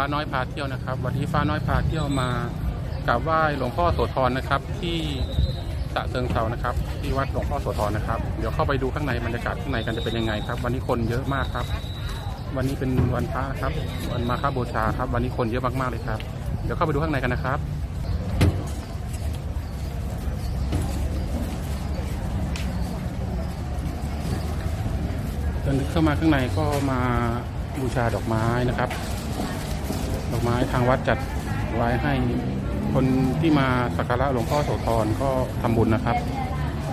ฟ้าน้อยพาเที่ยวนะครับ วันนี้ฟ้าน้อยพาเที่ยวมากราบไหว้หลวงพ่อโสธรนะครับ ที่สะเชิงเซานะครับ ที่วัดหลวงพ่อโสธรนะครับ เดี๋ยวเข้าไปดูข้างในบรรยากาศข้างในกันจะเป็นยังไงครับ วันนี้คนเยอะมากครับ วันนี้เป็นวันพระครับ วันมาฆบูชาครับ วันนี้คนเยอะมากๆเลยครับ เดี๋ยวเข้าไปดูข้างในกันนะครับเดินเข้ามาข้างในก็มาบูชาดอกไม้นะครับ อกไม้ทางวัดจัดไว้ให้คนที่มาสักการะหลวงพ่อโสธรก็ทำบุญนะครับ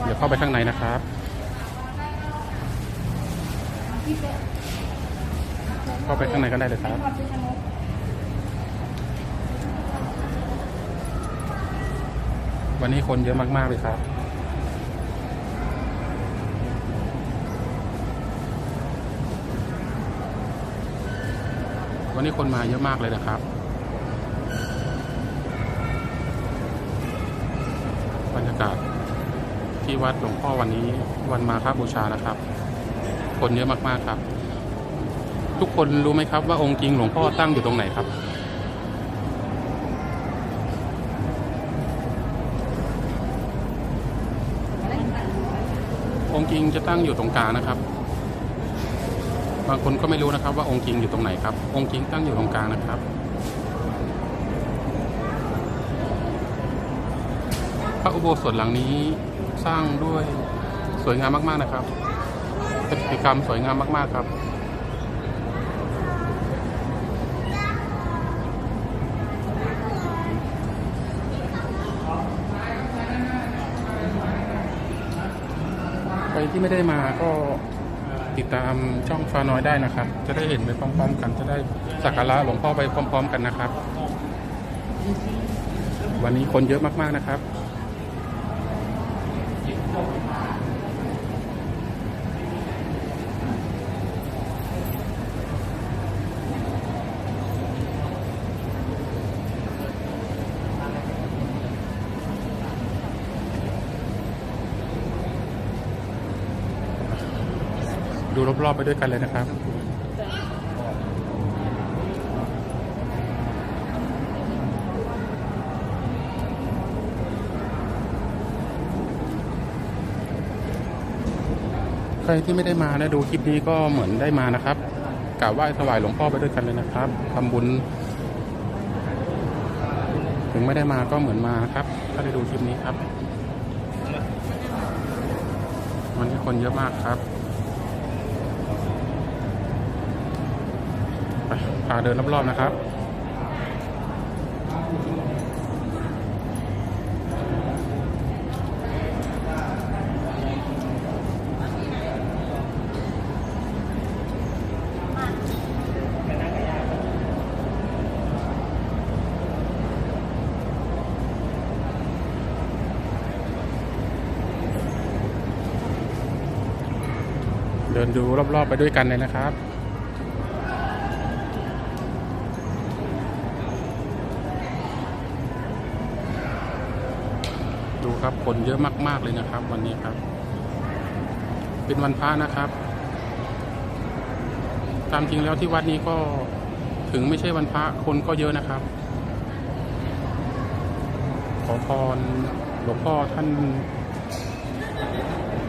เดี๋ยวเข้าไปข้างในนะครับเข้าไปข้างในกันได้เลยครับวันนี้คนเยอะมากๆเลยครับ วันนี้คนมาเยอะมากเลยนะครับ บรรยากาศที่วัดหลวงพ่อวันนี้วันมาฆบูชานะครับ คนเยอะมากๆครับ ทุกคนรู้ไหมครับว่าองค์จริงหลวงพ่อตั้งอยู่ตรงไหนครับองค์จริงจะตั้งอยู่ตรงกลางนะครับ บางคนก็ไม่รู้นะครับว่าองค์จริงอยู่ตรงไหนครับ องค์จริงตั้งอยู่ตรงกลางนะครับพระอุโบสถหลังนี้สร้างด้วยสวยงามมากๆนะครับกิจกรรมสวยงามมากๆครับใครที่ไม่ได้มาก็ ติดตามช่องฟ้าน้อยได้นะครับ จะได้เห็นไปพร้อมๆกัน จะได้สักการะหลวงพ่อไปพร้อม ๆ กันนะครับ วันนี้คนเยอะมากๆนะครับ ดูรอบๆไปด้วยกันเลยนะครับใครที่ไม่ได้มานะดูคลิปนี้ก็เหมือนได้มานะครับกราบไหว้ถวายหลวงพ่อไปด้วยกันเลยนะครับทำบุญ ถึงไม่ได้มาก็เหมือนมาครับ ถ้าได้ดูคลิปนี้ครับ วันนี้คนเยอะมากครับ พาเดินรอบๆนะครับ เดินดูรอบๆไปด้วยกันเลยนะครับดูครับคนเยอะมาก ๆ เลยนะครับ วันนี้ครับ เป็นวันพระนะครับ ตามจริงแล้วที่วัดนี้ก็ถึงไม่ใช่วันพระคนก็เยอะนะครับ ขอพรหลวงพ่อท่าน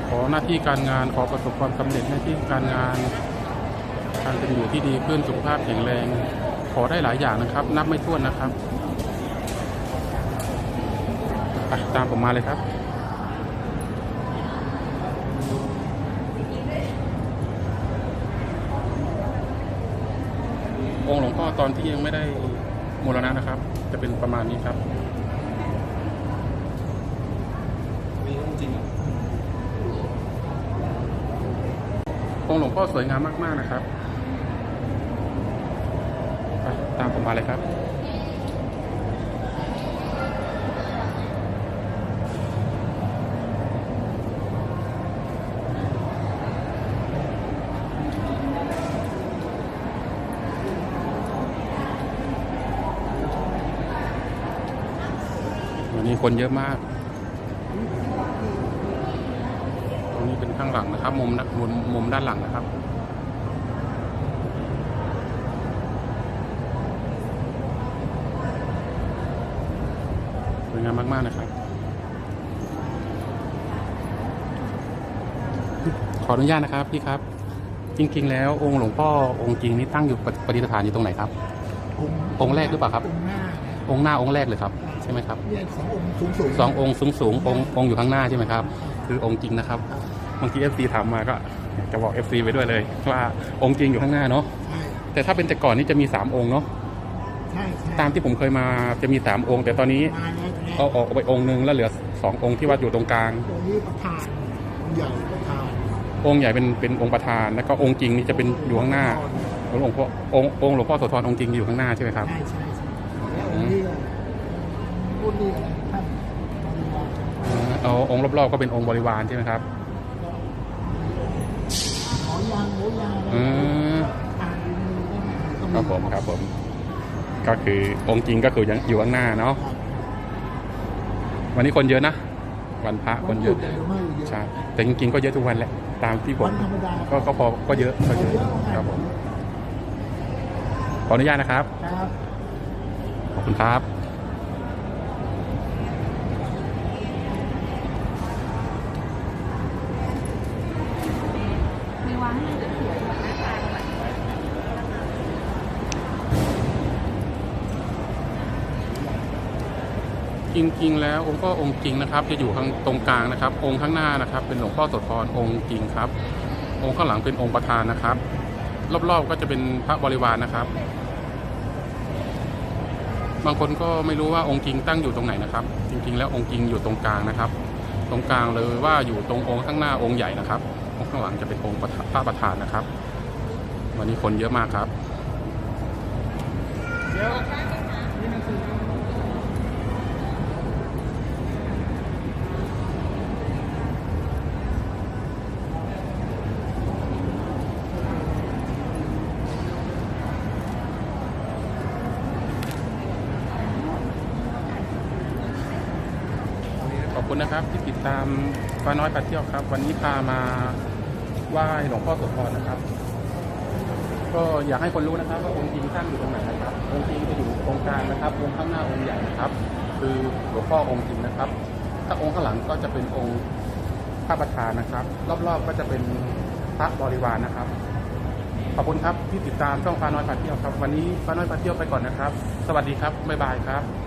ขอหน้าที่การงานขอประสบความสำเร็จหน้าที่การงานการเป็นอยู่ที่ดีขึ้นสุขภาพแข็งแรง ขอได้หลายอย่างนะครับ นับไม่ถ้วนนะครับตามผมมาเลยครับองค์หลวงพ่อตอนที่ยังไม่ได้มูรณะนะครับ จะเป็นประมาณนี้ครับมีจริงอ องหลวงพ่อสวยงามมาก ๆ นะครับไปตามผมมาเลยครับวันนี้คนเยอะมาก เป็นข้างหลังนะครับ มุมมุมมุมด้านหลังนะครับสวยงามมากๆนะครับ ขออนุญาตนะครับพี่ครับ จริง ๆ แล้วองค์หลวงพ่อองค์จริงนี่ตั้งอยู่ปฏิสถานอยู่ตรงไหนครับ องค์แรกหรือเปล่าครับ องค์หน้าองค์แรกเลยครับใช่ไหมครับสององค์สูงสูงสององค์สูงสูงองค์อยู่ข้างหน้าใช่ไหมครับ คือองค์จริงนะครับ บางทีเอฟซีถามมาก็จะบอกเอฟซีไปด้วยเลย ว่าองค์จริงอยู่ข้างหน้าเนาะใช่แต่ถ้าเป็นแต่ก่อนนี่จะมีสามองค์เนาะใช่ใช่ตามที่ผมเคยมาจะมีสามองค์ แต่ตอนนี้มาแล้วแล้เอาออกไปองค์หนึ่งแล้วเหลือสององค์ที่วัดอยู่ตรงกลางองค์นี้ประธานองค์ใหญ่ประธานองค์ใหญ่เป็นเป็นองค์ประธาน แล้วก็องค์จริงนี่จะเป็นอยู่ข้างหน้าหลวงพ่อองค์องค์หลวงพ่อโสธรองค์จริงอยู่ข้างหน้าใช่ไหมครับใช่ใช่ใช่แล้วองค์นี้รุ่นนี้อะไรท่านบริวารเอาองค์รอบๆก็เป็นองค์บริวารใช่ไหมครับหอยางหมูยางอืมทานมือก็มีครับผมครับผม ก็คือองค์จริงก็คือยังอยู่ข้างหน้าเนาะวันนี้คนเยอะนะวันพระคนเยอะแต่ไม่เยอะใช่แต่จริงๆก็เยอะทุกวันแหละตามที่ผวัม นธรรมดาก็ก็พอก็เยอะก็เยอะครับผมขออนุญาตนะครับ ครับ ขอบคุณครับ จริง ๆ แล้วองค์พ่องค์จริงนะครับ จะอยู่ข้างตรงกลางนะครับ องค์ข้างหน้านะครับ เป็นหลวงพ่อโสธรองค์จริงครับ องค์ข้างหลังเป็นองค์ประธานนะครับ รอบๆก็จะเป็นพระบริวารนะครับ บางคนก็ไม่รู้ว่าองค์จริงตั้งอยู่ตรงไหนนะครับ จริง ๆ แล้วองค์จริงอยู่ตรงกลางนะครับ ตรงกลางเลยว่าอยู่ตรงองค์ข้างหน้าองค์ใหญ่นะครับองค์ข้างหลังจะเป็นองค์พระประธานนะครับ วันนี้คนเยอะมากครับขอบ คุณนะครับที่ติดตามฟ้าน้อยพาเที่ยวครับ วันนี้พามาไหว้หลวงพ่อโสธรนะครับ ก็อยากให้คนรู้นะครับว่าองค์จริงตั้งอยู่ตรงไหนนะครับ องค์จริงจะอยู่ตรงกลางนะครับองค์ข้างหน้าองค์ใหญ่นะครับ คือหลวงพ่อองค์จริงนะครับ ถ้าองค์ข้างหลังก็จะเป็นองค์พระประธานนะครับ รอบๆก็จะเป็นพระบริวารนะครับ ขอบคุณครับที่ติดตามช่องฟ้าน้อยพาเที่ยวครับ วันนี้ฟ้าน้อยพาเที่ยวไปก่อนนะครับ สวัสดีครับบ๊ายบายครับ